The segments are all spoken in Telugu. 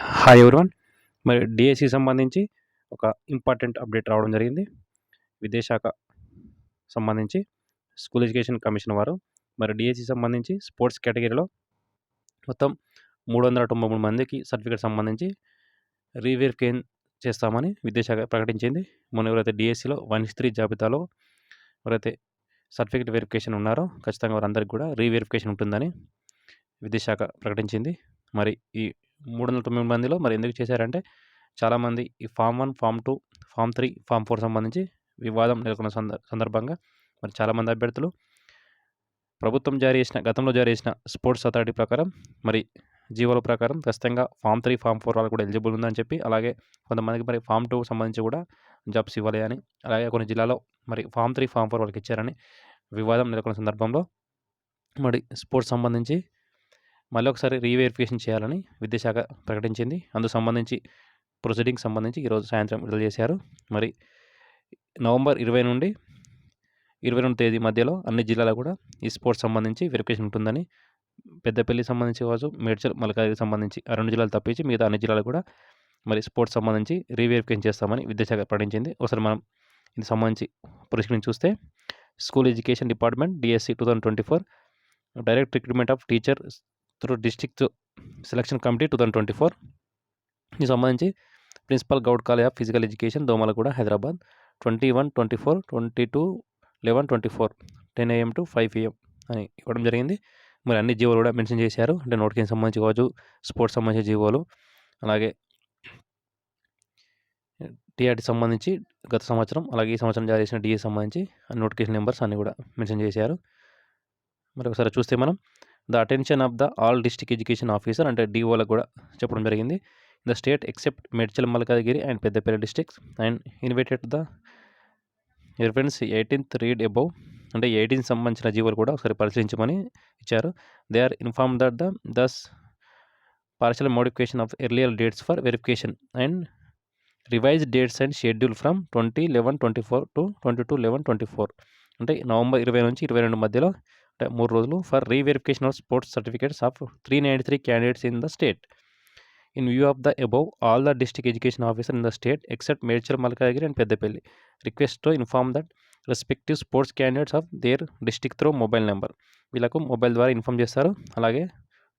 హాయ్ ఎవరివన్ మరి డిఎస్సి సంబంధించి ఒక ఇంపార్టెంట్ అప్డేట్ రావడం జరిగింది. విదేశాఖ సంబంధించి స్కూల్ ఎడ్యుకేషన్ కమిషన్ వారు మరి డిఎస్సి సంబంధించి స్పోర్ట్స్ కేటగిరీలో మొత్తం మూడు వందల తొంభై మూడు మందికి సర్టిఫికేట్ సంబంధించి రీవెరిఫికేషన్ చేస్తామని విదేశాఖ ప్రకటించింది. మొన్న ఎవరైతే డిఎస్సిలో వన్ త్రీ జాబితాలో ఎవరైతే సర్టిఫికేట్ వెరిఫికేషన్ ఉన్నారో ఖచ్చితంగా వారందరికీ కూడా రీవెరిఫికేషన్ ఉంటుందని విదేశాఖ ప్రకటించింది. మరి ఈ మూడు వందల తొమ్మిది మందిలో మరి ఎందుకు చేశారంటే చాలామంది ఈ form one form two form three form four సంబంధించి వివాదం నెలకొన్న సందర్భంగా మరి చాలామంది అభ్యర్థులు ప్రభుత్వం జారీ చేసిన గతంలో జారీ చేసిన స్పోర్ట్స్ అథారిటీ ప్రకారం మరి జీవోల ప్రకారం ఖచ్చితంగా ఫామ్ త్రీ ఫామ్ ఫోర్ వాళ్ళు కూడా ఎలిజిబుల్ ఉందని చెప్పి అలాగే కొంతమందికి మరి ఫామ్ టూ సంబంధించి కూడా జాబ్స్ ఇవ్వాలి అని అలాగే కొన్ని జిల్లాలో మరి ఫామ్ త్రీ ఫామ్ ఫోర్ వాళ్ళకి ఇచ్చారని వివాదం నెలకొన్న సందర్భంలో మరి స్పోర్ట్స్ సంబంధించి మళ్ళీ ఒకసారి రీవెరిఫికేషన్ చేయాలని విద్యాశాఖ ప్రకటించింది. అందుకు సంబంధించి ప్రొసీడింగ్ సంబంధించి ఈరోజు సాయంత్రం విడుదల చేశారు. మరి నవంబర్ ఇరవై నుండి ఇరవై రెండు తేదీ మధ్యలో అన్ని జిల్లాలో కూడా ఈ స్పోర్ట్స్ సంబంధించి వెరిఫికేషన్ ఉంటుందని పెద్దపల్లి సంబంధించి కావచ్చు మేడ్చల్ మలకారికి సంబంధించి ఆ రెండు జిల్లాలు తప్పించి మిగతా అన్ని జిల్లాలు కూడా మరి స్పోర్ట్స్ సంబంధించి రీవెరిఫికేషన్ చేస్తామని విద్యాశాఖ ప్రకటించింది. ఒకసారి మనం ఇది సంబంధించి పరిశీలించి చూస్తే school education department DSC two thousand twenty four direct recruitment of teacher through district selection committee two thousand twenty four. దీనికి సంబంధించి principal Goud college of physical education Domalguda Hyderabad twenty one twenty four twenty two eleven twenty four ten AM to five PM అని ఇవ్వడం జరిగింది. మరి అన్ని జీవోలు కూడా మెన్షన్ చేశారు. అంటే నోటిఫికేషన్ సంబంధించి కావచ్చు స్పోర్ట్స్ సంబంధించిన జీవోలు అలాగే టీఆర్టీ సంబంధించి గత సంవత్సరం అలాగే ఈ సంవత్సరం జారీ చేసిన డిఏ సంబంధించి నోటిఫికేషన్ నెంబర్స్ అన్నీ కూడా మెన్షన్ చేశారు. మరి ఒకసారి చూస్తే మనం the attention of the all district education officer అంటే డిఓలకు కూడా చెప్పడం జరిగింది. The state except Medchal Malkajgiri and Peddapalli districts and invited the reference eighteenth read above అంటే ఎయిటీన్ సంబంధించిన జీవోలు కూడా ఒకసారి పరిశీలించమని ఇచ్చారు. They are inform that the thus partial modification of earlier dates for verification and revise dates and schedule from twenty eleven twenty four to twenty two eleven twenty four అంటే నవంబర్ ఇరవై నుంచి ఇరవై రెండు మధ్యలో మూడు రోజులు for reverification of sports certificates of three ninety three candidates in the state. In view of the above all the district education officer in the state except Medchal Malkajgiri and Peddapalli. Request inform that respective sports candidates of their district through mobile number. వీళ్ళకు మొబైల్ ద్వారా ఇన్ఫామ్ చేస్తారు. అలాగే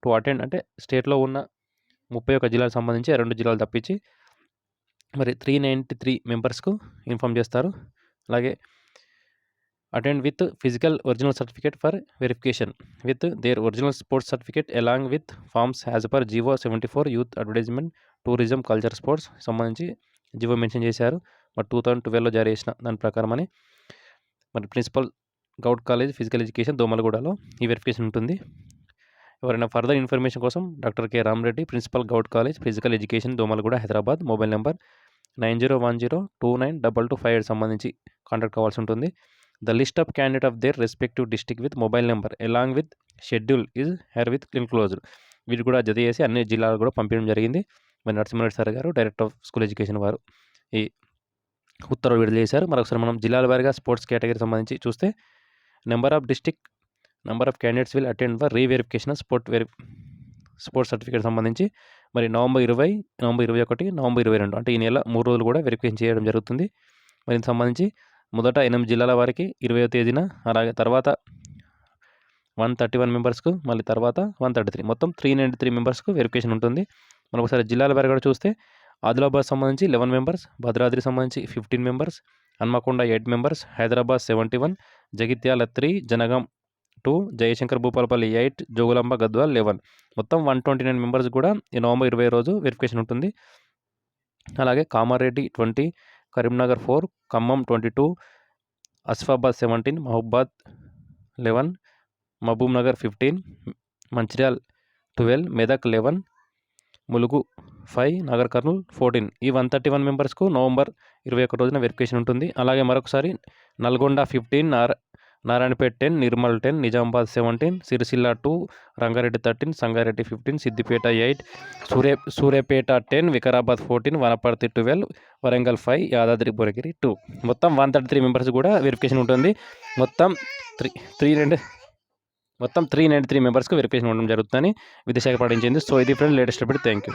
టు అటెండ్ అంటే స్టేట్లో ఉన్న ముప్పై ఒక జిల్లాలకు సంబంధించి రెండు జిల్లాలు తప్పించి మరి త్రీ నైంటీ త్రీ మెంబర్స్కు ఇన్ఫామ్ చేస్తారు. అలాగే attend with physical original certificate for verification with their original sports certificate along with forms as per GO seventy four youth advertisement tourism culture sports సంబంధించి జీవో మెన్షన్ చేశారు. మరి టూ థౌజండ్ ట్వెల్వ్లో జారీ చేసిన దాని ప్రకారం అని. మరి principal Goud college physical education దోమలగూడలో ఈ వెరిఫికేషన్ ఉంటుంది. ఎవరైనా ఫర్దర్ ఇన్ఫర్మేషన్ కోసం doctor K Ramareddy principal Goud college physical education Domalguda Hyderabad mobile number nine zero one zero two nine double two five సంబంధించి కాంటాక్ట్ కావాల్సి ఉంటుంది. The list of candidate of their respective district with mobile number along with schedule is here with closed వీటి కూడా జత చేసి అన్ని జిల్లాలు కూడా పంపించడం జరిగింది. మరి నరసింహారెడ్డి సార్ గారు డైరెక్టర్ ఆఫ్ స్కూల్ ఎడ్యుకేషన్ వారు ఈ ఉత్తర్వులు విడుదల చేశారు. మరొకసారి మనం జిల్లాల వారిగా స్పోర్ట్స్ కేటగిరీ సంబంధించి చూస్తే number of district number of candidates will attend for reverification sport very sports certificate సంబంధించి. మరి నవంబర్ ఇరవై నవంబర్ ఇరవై ఒకటి నవంబర్ ఇరవై రెండు అంటే ఈ నెల మూడు రోజులు కూడా వెరిఫికేషన్ చేయడం జరుగుతుంది. మరి దీనికి సంబంధించి మొదట ఎనిమిది జిల్లాల వారికి ఇరవై తేదీన అలాగే తర్వాత వన్ థర్టీ వన్ మెంబర్స్కు మళ్ళీ తర్వాత వన్ థర్టీ త్రీ. మొత్తం త్రీ నైంటీ త్రీ మెంబర్స్కు వెరిఫికేషన్ ఉంటుంది. మనం ఒకసారి జిల్లాల వారి కూడా చూస్తే ఆదిలాబాద్ సంబంధించి లెవెన్ మెంబర్స్ భద్రాద్రి సంబంధించి fifteen members Hanamkonda eight members Hyderabad seventy one Jagtial three Jangaon two Jayashankar Bhupalpally eight Jogulamba Gadwal eleven. మొత్తం వన్ ట్వంటీ నైన్ మెంబర్స్ కూడా ఈ నవంబర్ ఇరవై రోజు వెరిఫికేషన్ ఉంటుంది. అలాగే Kamareddy twenty Karimnagar four Khammam twenty two Asifabad seventeen Mahabubabad eleven Mahabubnagar fifteen Mancherial twelve Medak eleven Mulugu five Nagarkurnool fourteen. ఈ వన్ థర్టీ వన్ మెంబర్స్కు నవంబర్ ఇరవై ఒకటి రోజున వెరిఫికేషన్ ఉంటుంది. అలాగే మరొకసారి Nalgonda fifteen are Narayanpet ten Nirmal ten Nizamabad seventeen Sircilla two Rangareddy thirteen Sangareddy fifteen Siddipet eight Surya Suryapet ten Vikarabad fourteen Wanaparthy twelve Warangal five Yadadri Bhuvanagiri two. మొత్తం వన్ థర్టీ త్రీ మెంబర్స్ కూడా వెరిఫికేషన్ ఉంటుంది. మొత్తం త్రీ త్రీ రెండు మొత్తం త్రీ నైంటీ త్రీ మెంబర్స్కి వెరిఫికేషన్ ఉండడం జరుగుతుందని విద్యాశాఖ ప్రకటించింది. సో ఇది friend latest update. Thank you